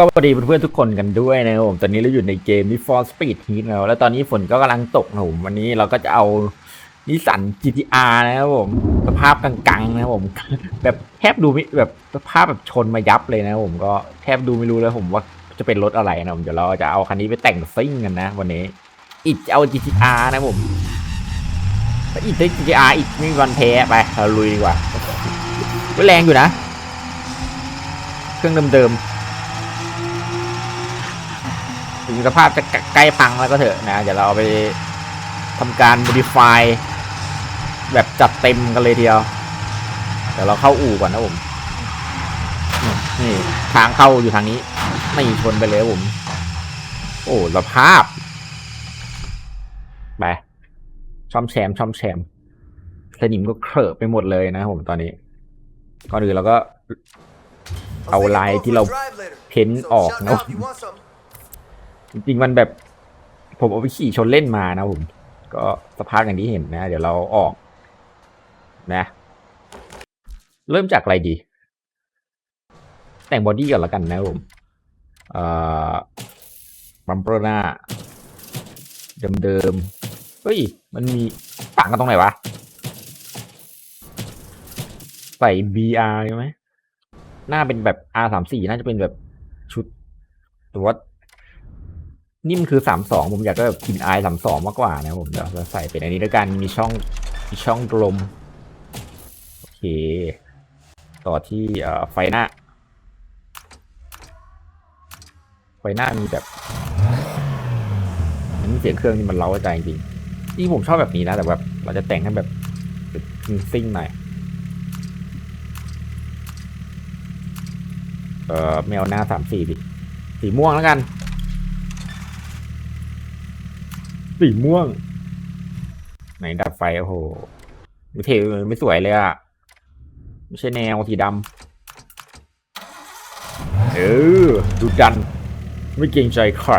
สวัสดีเพื่อนๆทุกคนกันด้วยนะครับผม ตอนนี้เราอยู่ในเกม Need for Speed Heat แล้ว แล้วตอนนี้ฝนก็กำลังตกนะครับผม วันนี้เราก็จะเอานิสัน GTR นะครับผม สภาพกังๆนะครับผม แบบแทบดูไม่แบบสภาพแบบชนมายับเลยนะครับผม ก็แทบดูไม่รู้เลยผมว่าจะเป็นรถอะไรนะผม เดี๋ยวเราจะเอาคันนี้ไปแต่งซิ่งกันนะ วันนี้ อิดเอา GTR นะครับผมถ้าอิดได้ GTR อีกไม่มีวันแพ้ไปเราลุยดีกว่าแรงอยู่นะ เครื่องเดิมๆ ถึงสภาพจะใกล้พังแล้วก็เถอะนะ เดี๋ยวเราเอาไปทำการ modify แบบจัดเต็มกันเลยทีเดียว เดี๋ยวเราเข้าอู่ก่อนนะผม นี่ทางเข้าอยู่ทางนี้ไม่ชนไปเลยผม โอ้สภาพ ไปช่อมแชมช่อมแชมสนิมก็เคลอะไปหมดเลยนะผมตอนนี้ ก่อนอื่นเราก็เอาลายที่เราเพ้นท์ออกเนาะ จริงๆมันแบบ ผมเอาไปขี่ชนเล่นมานะผม ก็สภาพอย่างที่เห็นนะ เดี๋ยวเราออก นะ เริ่มจากอะไรดี แต่งบอดี้ก่อนล้วกันนะผมเอ่อบัมเปอร์หน้า เดิมๆ เฮ้ย มันมีต่างกันตรงไหนวะ ใส่ BR ใช่ไหมหน้าเป็นแบบ R สามสี่น่าจะเป็นแบบชุดหรือว่า นี่มันคือสามสองผมอยากได้แบบกินไอสามสองมากกว่านะผมเดี๋ยวเราใส่เป็นอันนี้แล้วกันมีช่องมีช่องลมโอเค ต่อที่ไฟหน้า ไฟหน้ามีแบบเสียงเครื่องนี่มันเล้าใจจริงๆนี่ผมชอบแบบนี้นะแต่แบบเราจะแต่งให้แบบเป็นซิ่งหน่อยเออแมวหน้าสามสี่ดิสีม่วงแล้วกัน สีม่วง ไหนดับไฟโอ้โหไม่เท่ไม่สวยเลยอะไม่ใช่แนวสีดำเออดุดัน ไม่เกรงใจใคร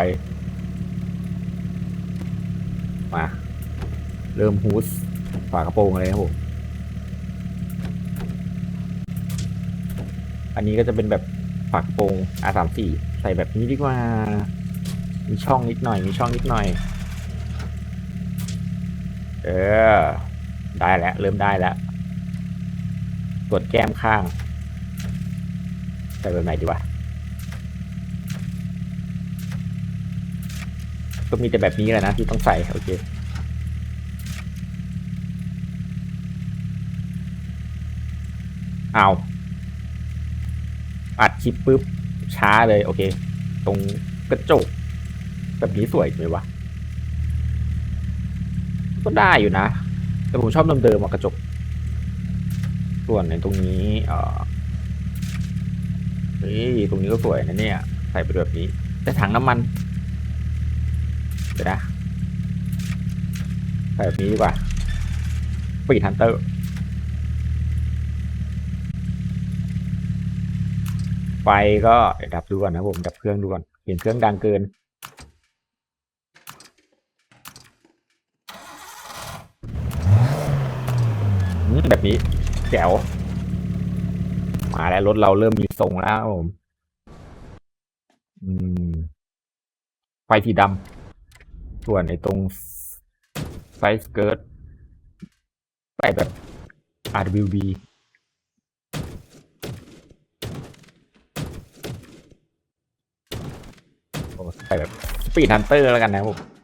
มา เริ่มฮูสฝากระโปรงเลยครับผมอันนี้ก็จะเป็นแบบฝากระโปรง R34 ใส่แบบนี้ดีกว่า มีช่องนิดหน่อย มีช่องนิดหน่อย ออ ได้แล้ว เริ่มได้แล้วตรวจแก้มข้างใส่แบบไหนดีวะ ก็มีแต่แบบนี้แหละนะที่ต้องใส่ โอเคเอาอัดคลิปปุ๊บ ช้าเลย โอเค ตรงกระจก แบบนี้สวยไหมวะ ก็ได้อยู่นะ แต่ผมชอบเดิมๆอะกระจก ส่วนในตรงนี้เออนี่ตรงนี้ก็สวยนะเนี่ย ใส่ไปแบบนี้ แต่ถังน้ำมัน เดี๋ยวนะใส่แบบนี้ดีกว่าปีดฮันเตอร์ไฟก็ดับดูก่อนนะผมดับเครื่องดูก่อนเห็นเครื่องดังเกิน แบบนี้ แจ๋ว มาแล้วรถเราเริ่มมีทรงแล้วผมไฟสีดำส่วนในตรงไซส์เกิร์ตใส่แบบ RWB โอ้ใส่แบบสปีดฮันเตอร์แล้วกันนะครับผม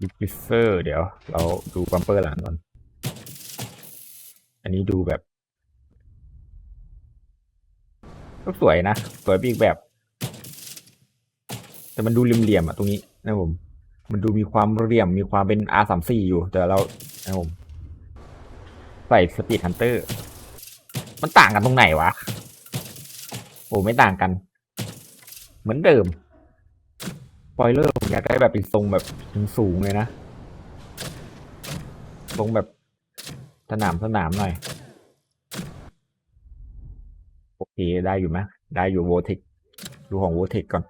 ดิฟิเซอร์ เดี๋ยว เราดูบัมเปอร์หลังก่อน อันนี้ดูแบบก็สวยนะ สวยปอีกแบบ แต่มันดูเหลี่ยมๆอะตรงนี้นะผม มันดูมีความเหลี่ยมมีความเป็น R สามสี่อยู่ แต่เรานะผม ใส่สปีดฮันเตอร์ มันต่างกันตรงไหนวะ โอ้ไม่ต่างกัน เหมือนเดิมปอยเลอร์ากได้แบบเป็นทรงแบบสูงๆเลยนะ ทรงแบบสนามสนามหน่อย โอเค ได้อยู่ไหมได้อยู่โวเทคดูของโวเทคก่อน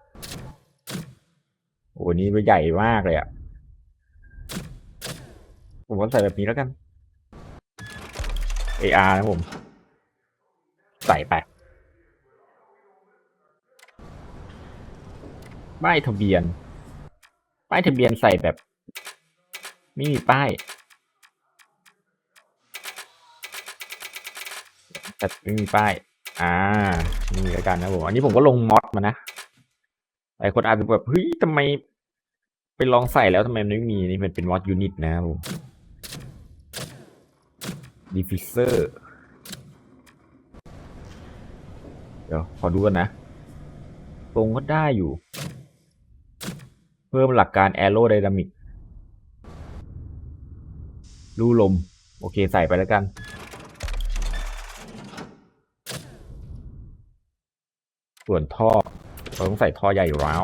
โอ้นี่มันใหญ่มากเลยอะ่ะ ผมว่าใส่แบบนี้แล้วกัน AR นะผม ใส่ไปป้ายทะเบียน ป้ายทะเบียนใส่แบบไม่มีป้ายแต่ไม่มีป้าย อ่า นี่แล้วกันนะผมอันนี้ผมก็ลงมอดมานะหลายคนอาจจะแบบเฮ้ยทำไมไปลองใส่แล้วทำไมมันไม่มีนี่มันเป็นมอดยูนิตนะครับผมดีฟิเซอร์เดี๋ยว ขอดูกันนะ ตรงก็ได้อยู่ เพิ่มหลักการแอโรไดนามิกรูลม โอเคใส่ไปแล้วกัน ส่วนท่อ เราต้องใส่ท่อใหญ่อยู่แล้ว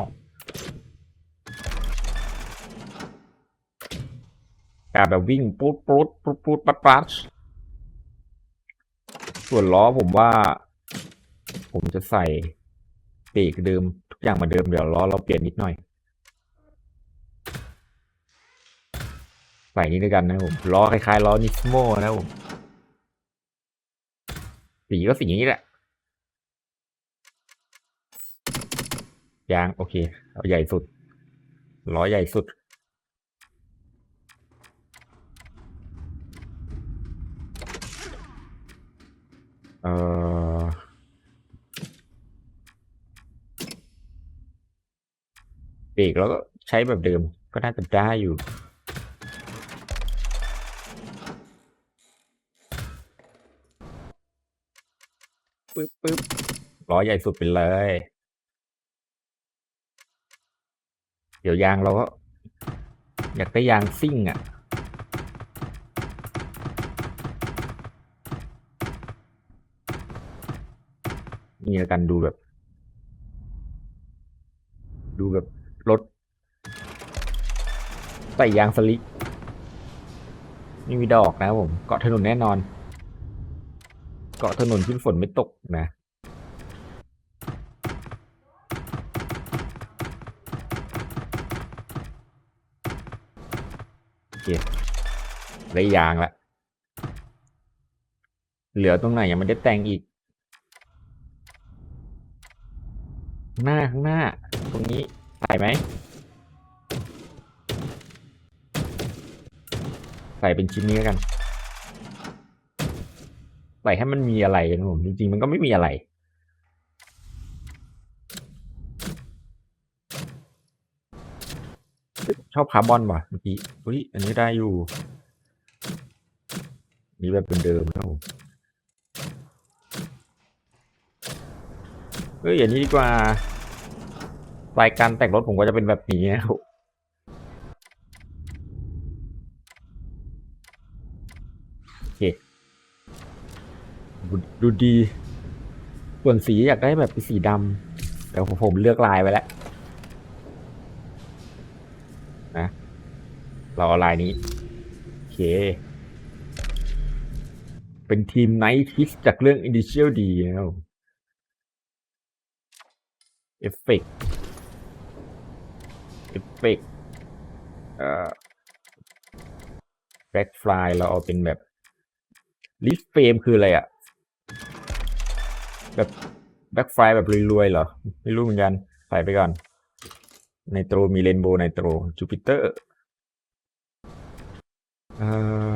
การแบบวิ่งปุ๊ดปุ๊ดปุ๊ดปุ๊ดปัดปัดส่วนล้อผมว่า ผมจะใส่ปีกเดิม ทุกอย่างเหมือนเดิมเดี๋ยวล้อเราเปลี่ยนนิดหน่อย ใส่นี้ด้วยกันนะผมล้อคล้ายๆล้อนิสโมนะผมสีก็สีอย่างนี้แหละยางโอเคเอาใหญ่สุดล้อใหญ่สุด เออเบรกแล้วก็ใช้แบบเดิมก็น่าจะได้อยู่ อใหญ่สุดไปเลย เดี๋ยวยางเราก็ อยากได้ยางซิ่งอะ นี่ล้วกันดูแบบ ดูแบบรถใส่ยางสลิกไม่มีดอกนะผม เกาะถนนแน่นอน เกาะถนนที่ฝนไม่ตกนะ เคได้ยางละ เหลือตรงไหนยังไม่ได้แต่งอีก หน้าข้างหน้า ตรงนี้ใส่ไหม ใส่เป็นชิ้นนี้กัน ใส่ให้มันมีอะไรนผม จริงๆ มันก็ไม่มีอะไร ชอบคาร์บอนว่ะเมื่อกี้อุ้ยอันนี้ได้อยู่นี่แบบเดิมๆนะผมเฮ้ยอย่างนี้ดีกว่ารายการแต่งรถผมก็จะเป็นแบบนี้นะครับโอเคดูดูดีส่วนสีอยากได้แบบเป็นสีดำแต่ผมเลือกลายไว้แล้ว นะ เราเอาลายนี้ โอเค เป็นทีมไนท์ทิสจากเรื่อง Initial D นะครับเอฟเฟกเอฟเฟกเอ่อแบ็กฟลายเราเอาเป็นแบบลิฟเฟรมคืออะไรอะแบบแบ็กฟลายแบบรวยๆเหรอ ไม่รู้เหมือนกัน ใส่ไปก่อน ไนโตรมีเรนโบว์ไนโตรจูปิเตอร์เอ่อ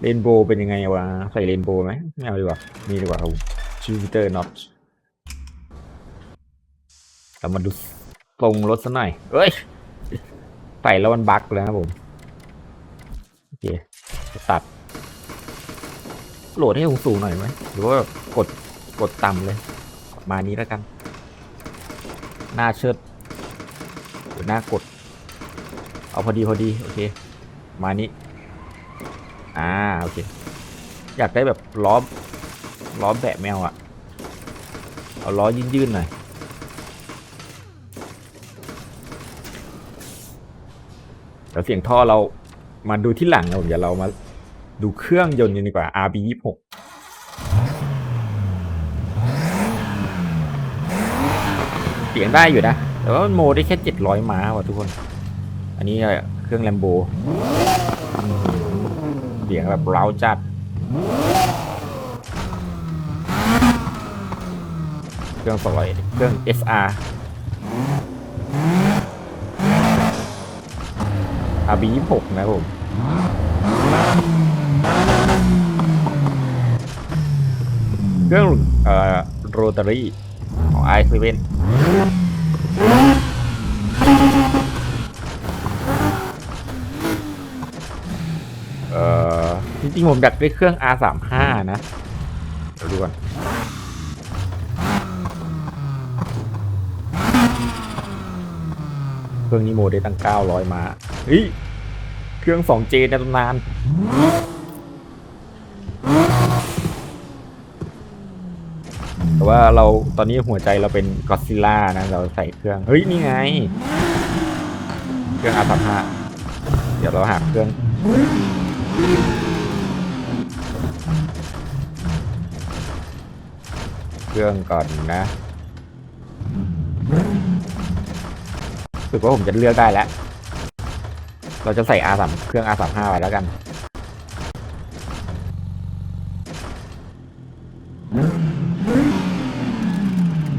เรนโบว์เป็นยังไงวะ ใส่เรนโบว์ไหมไม่เอาดีกว่านี่ดีกว่าครับจูปิเตอร์น็อตเรามาดูตรงรถซะหน่อยเอ้ย ใส่แล้วมันบั๊กแล้วครับผม โอเค ตัด โหลดให้สูงหน่อยไหมหรือว่ากดกดต่ำเลย มานี้แล้วกัน หน้าเชิด หน้ากด เอาพอดีพอดีโอเค มานี้อ่าโอเค อยากได้แบบล้อล้อแบะแมวอะเอาล้อยื่นๆหน่อยเดี๋ยวเสียงท่อเรามาดูที่หลังนะผมเดี๋ยวเรามาดูเครื่องยนต์กันดีกว่า RB ยี่หกเสียงได้อยู่นะ แต่ว่ามันโมได้แค่เจ็ดร้อยม้าว่ะทุกคน อันนี้เครื่องแลมโบเสียงแบบเร้าจัด เครื่อง200เครื่อง SR RB 26นะครับผมเครื่องเอ่อโรตารี่ของไอซ์เวนเอ่อจ ริงๆผมอยากได้เครื่อง R35 นะ เดี๋ยวดูก่อนเครื่องนี้โมได้ตั้ง 900 มาเฮ้ยเครื่อง 2J ในตำนานแต่ว่าเราตอนนี้หัวใจเราเป็นก็ซิล่านะ เราใส่เครื่อง เฮ้ย นี่ไง เครื่อง R35 เดี๋ยวเราหาเครื่อง เครื่องก่อนนะรู้สึกว่าผมจะเลือกได้แล้ว เราจะใส่ R3 เครื่อง R35 ไว้แล้วกัน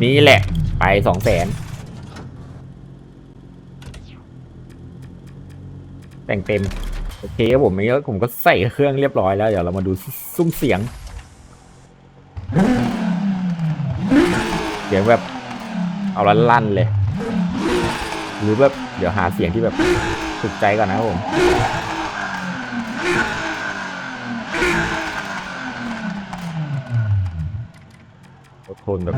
นี่แหละ ไปสองแสนแต่งเต็ม โอเคครับผมไม่ผมก็ใส่เครื่องเรียบร้อยแล้ว เดี๋ยวเรามาดูซุ้มเสียง สียงแบบ เอาละลั่นเลย หรือแบบเดี๋ยวหาเสียงที่แบบถูกใจก่อนนะครับผมทนแบบ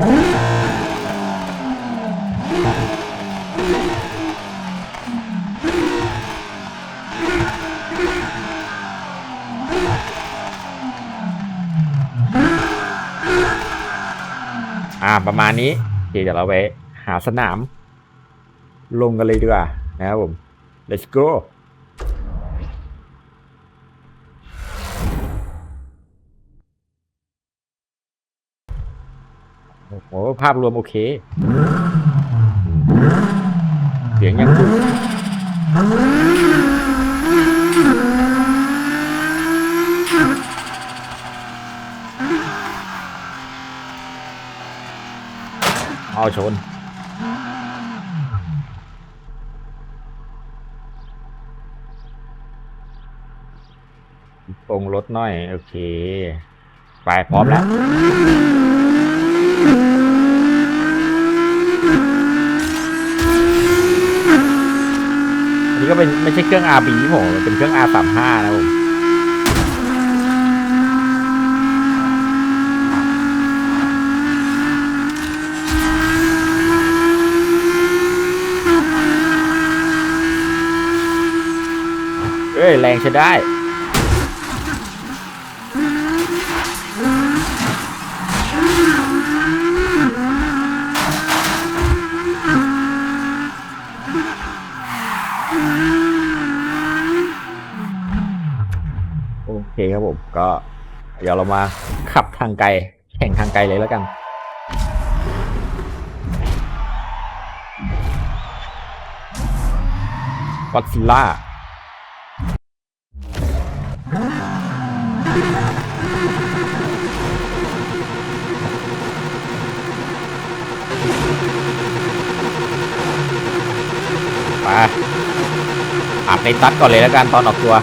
ประมาณนี้เคเดี๋ยวเราไปหาสนาม ลงกันเลยดีกว่านะครับผม let's go โอ้โห ภาพรวมโอเค เสียงยังดุ เอาชนปรงรถหน่อย โอเค ไปพร้อมแล้วอันนี้ก็เป็นไม่ใช่เครื่อง RB ผมมันเป็นเครื่อง R35 นะผม แรงใช้ได้ โอเคครับผม ก็ เดี๋ยวเรามาขับทางไกล แข่งทางไกลเลยแล้วกันก็ซิลล่า ไปอาบในตัดก่อนเลยแล้วกันตอนออกตัว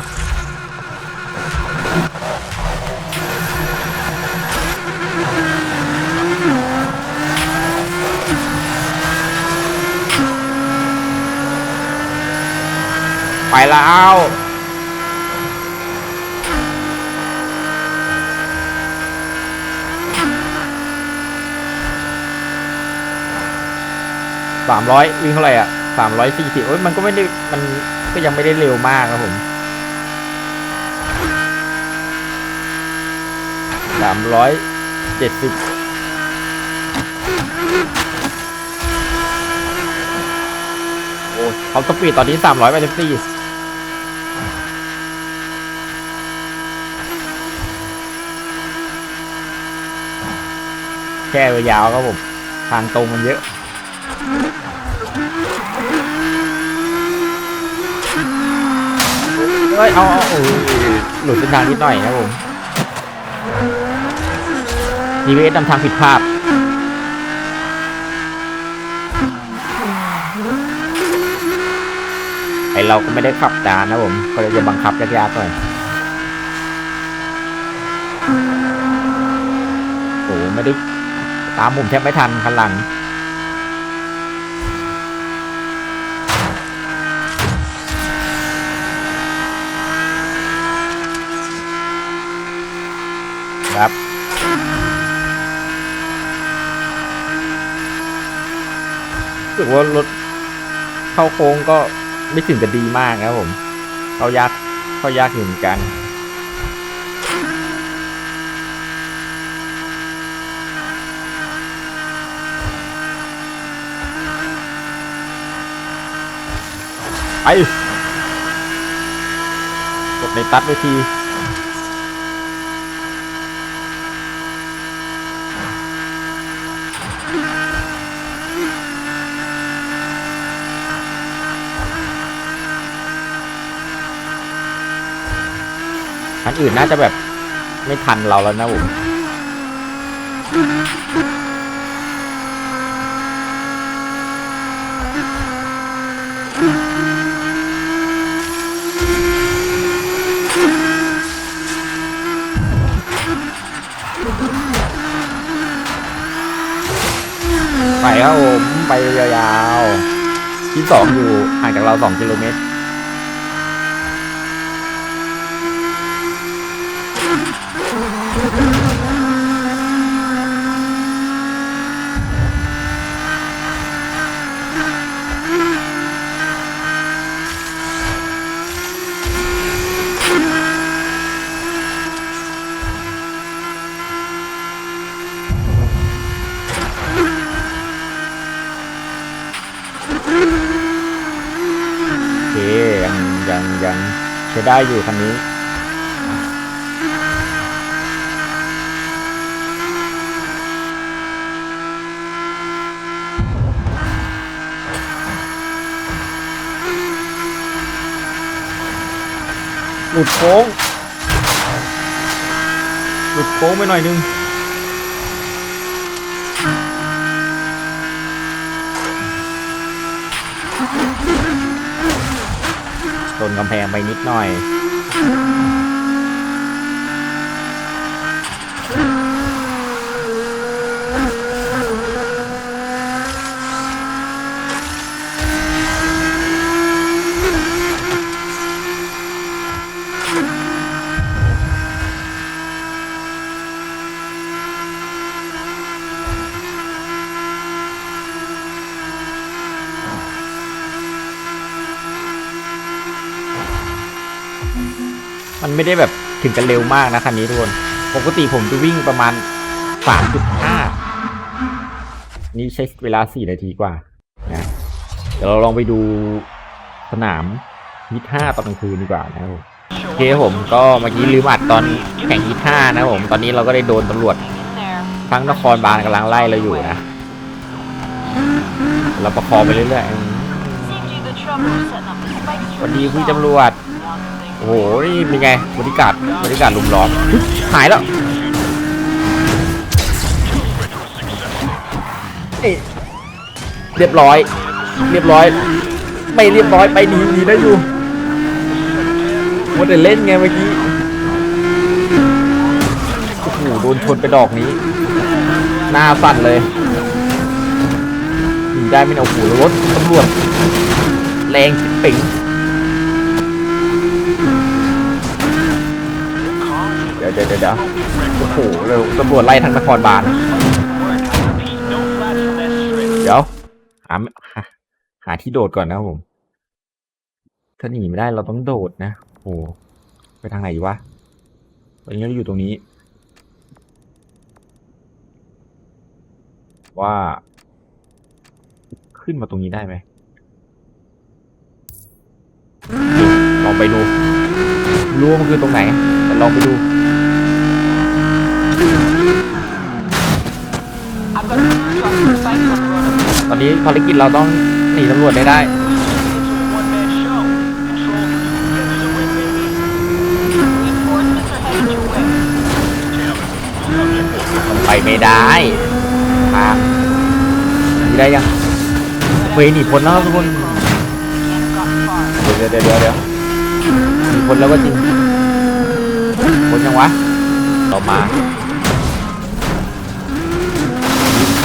ไปแล้ว สามร้อยวิ่งเท่าไหร่อะสามร้อยสี่สิบเอ้ยมันก็ไม่ได้มันก็ยังไม่ได้เร็วมากครับผมสามร้อยเจ็ดสิบโอ้เขาสปีดตอนนี้สามร้อยแปดสิบสี่แค่ยาวครับผม ทางตรงมันเยอะ เฮ้ยเอาเอาโอ้ยหลุดเส้นทางนิดหน่อยนะครับผม GPS นำทางผิดพลาดไอเราก็ไม่ได้ขับจานนะผม ก็เลยจะบังคับยากๆหน่อยโอ้ไม่ได้ตามผมแทบไม่ทันคันหลัง รู้สึกว่ารถเข้าโค้งก็ไม่ถึงกับดีมากนะครับผมเขายากเขายากอยู่เหมือนกันไปกดในตัดไว้ทีันอื่นน่าจะแบบไม่ทันเราแล้วนะผมไปครับผมไปยาวๆที่สองอยู่ห่างจากเราสองกิโลเมตร โอเคยังยังยัง จะได้อยู่คันนี้หลุดโค้ง หลุดโค้งไปหน่อยนึง นกำแพงไปนิดหน่อย มันไม่ได้แบบถึงกันเร็วมากนะคันนี้ทุกคน ปกติผมจะวิ่งประมาณ 3.5 นี่ใช้เวลา 4 นาทีกว่านะเดี๋ยวเราลองไปดูสนามฮิต5ตอนกลางคืนดีกว่านะครับผมโอเคครับผมก็เมื่อกี้ลืมอัดตอนแข่งฮิต5นะครับผม ตอนนี้เราก็ได้โดนตำรวจ ทั้งนครบาลกำลังไล่เราอยู่นะ เราประคองไปเรื่อยๆอืมสวัสดีพี่ตำรวจ โอ้โหนี่เป็นไงบริการบริการลุมล้อมหายแล้วเรียบร้อย เรียบร้อย ไม่เรียบร้อยไปหนีหนีได้อยู่มัวแต่เล่นไงเมื่อกี้โอ้โหโดนชนไปดอกนี้ หน้าสั่นเลยหนีได้ไม่เอาหแล้วรถตำรวจแรงชิบเป่ง เดี๋ยวเดี๋ยวเดี๋ยวโอ้โหเร็วตำรวจไล่ทั้งนครบาลเดี๋ยวหาหาที่โดดก่อนนะผมถ้าหนีไม่ได้เราต้องโดดนะโอ้โหไปทางไหนวะตอนนี้เราอยู่ตรงนี้ ว่า ขึ้นมาตรงนี้ได้ไหมลองไปดู รู้ว่ามันคือตรงไหนลองไปดู ตอนนี้ภารกิจเราต้องหนีตำรวจได้ได้ ไปไม่ได้ทางมีได้ยังเฮ้ยหนีพ้นแล้วทุกคนเดี๋ยวเดี๋ยวเดี๋ยวเดี๋ยวหนีพ้นแล้วก็จริงพ้นยังวะ ต่อมา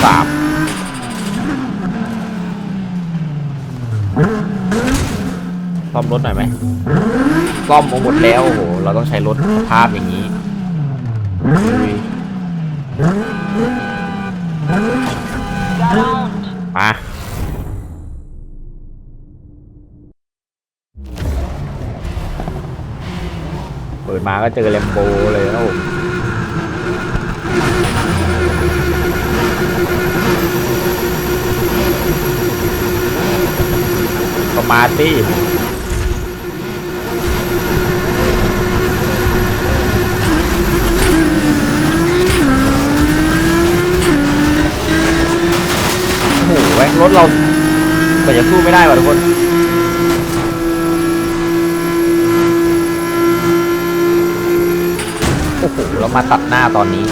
สาม ซ่อมรถหน่อยไหมซ่อมมาหมดแล้วโอ้โหเราต้องใช้รถสภาพอย่างนี้มาเปิดมาก็เจอแลมโบเลยนะผมก็มาสิโอ้โหแม่ง รถเราก็จะสู้ไม่ได้ว่ะทุกคนโอ้โหเรามาตัดหน้าตอนนี้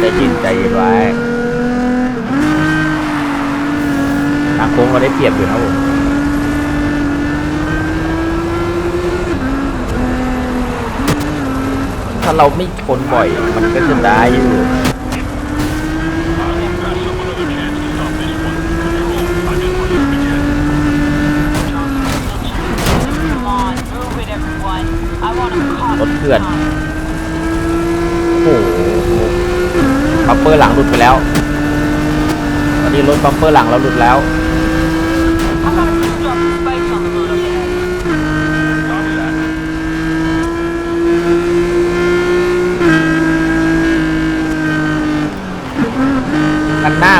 ใจย็นใจเย็นไว้ทางโค้งเราได้เปรียบอยู่นะผม ถ้า เราไม่ชนบ่อย มันก็จะได้อยู่รถเถื่อน โอ้โหบัมเปอร์หลังหลุดไปแล้ว ตอนนี้รถบัมเปอร์หลังเราหลุดแล้ว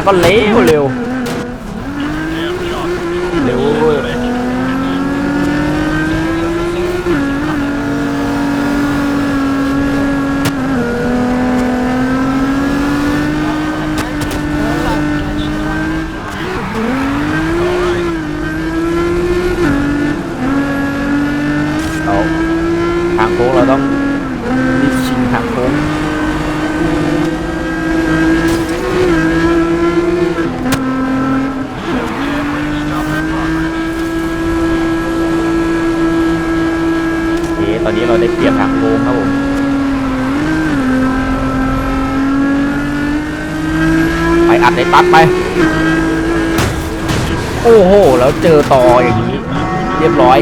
กันหน้าก็เร็วเร็วเร็วเว้ยเอาทางโค้งเราต้องรีบชิงทางโค้ง โอเค ตอนนี้เราได้เปรียบทางโค้งครับผม ไป อัดในตัดไป โอ้โห แล้วเจอต่ออย่างนี้ เรียบร้อย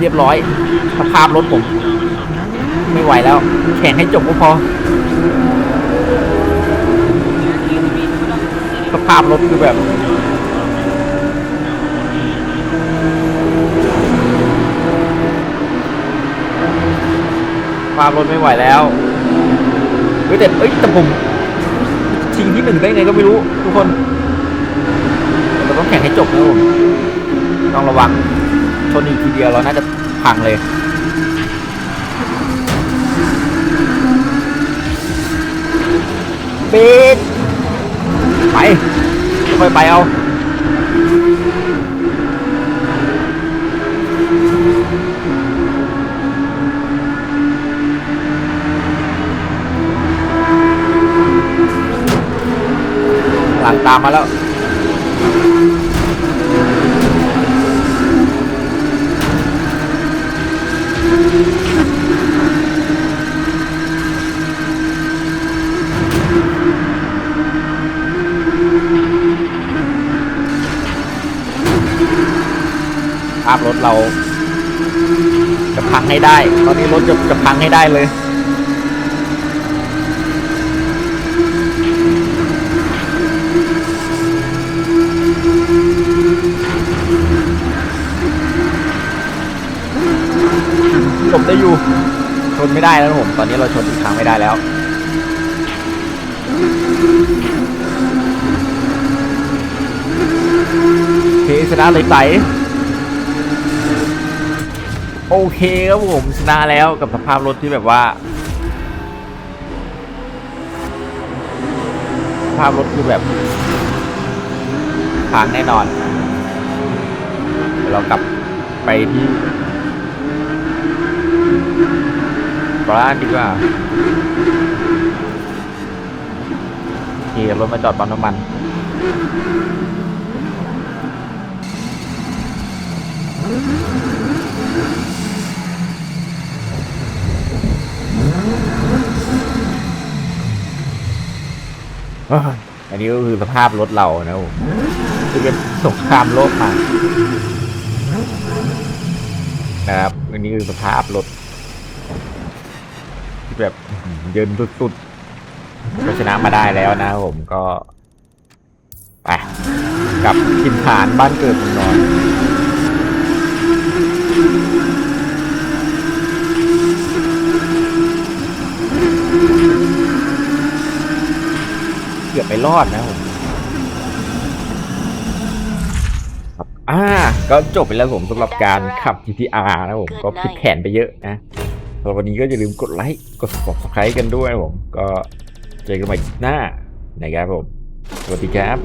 เรียบร้อย สภาพรถผม ไม่ไหวแล้ว แข่งให้จบก็พอ สภาพรถคือแบบความรถไม่ไหวแล้วเฮ้ยแต่เอ้ยแต่ผม ชิงที่หนึ่งได้ไงก็ไม่รู้ ทุกคนเราต้องแข่งให้จบนะผมต้องระวังชนอีกทีเดียวเราน่าจะพังเลยปิดไปค่อยไปเอา ตามมาแล้วภาพรถเราจะพังให้ได้ ตอนนี้รถจะจะพังให้ได้เลย หลบได้อยู่ ชนไม่ได้แล้วผม ตอนนี้เราชนอีกครั้งไม่ได้แล้วโอเคชนะเลยไตโอเคครับผมชนะแล้วกับสภาพรถที่แบบว่าสภาพรถคือแบบพังแน่นอน เรากลับไปที่ ร้านดีกว่าขี่รถมาจอดปั๊มน้ำมันอันนี้ก็คือสภาพรถเรานะผมคือเป็นสงครามโลกมานะครับ อันนี้คือสภาพรถ ที่แบบอื้อหือเยินสุดๆก็ชนะมาได้แล้วนะผมก็ไปกลับถิ่นฐานบ้านเกิดเมืองนอนเกือบไปรอดนะผมอ่า ก็จบไปแล้วผมสำหรับการขับ GTR นะผม ก็พลิกแผนไปเยอะนะ สำหรับวันนี้ก็อย่าลืมกดไลค์ กด subscribe กันด้วยผม ก็เจอกันใหม่คลิปหน้านะครับผม สวัสดีครับ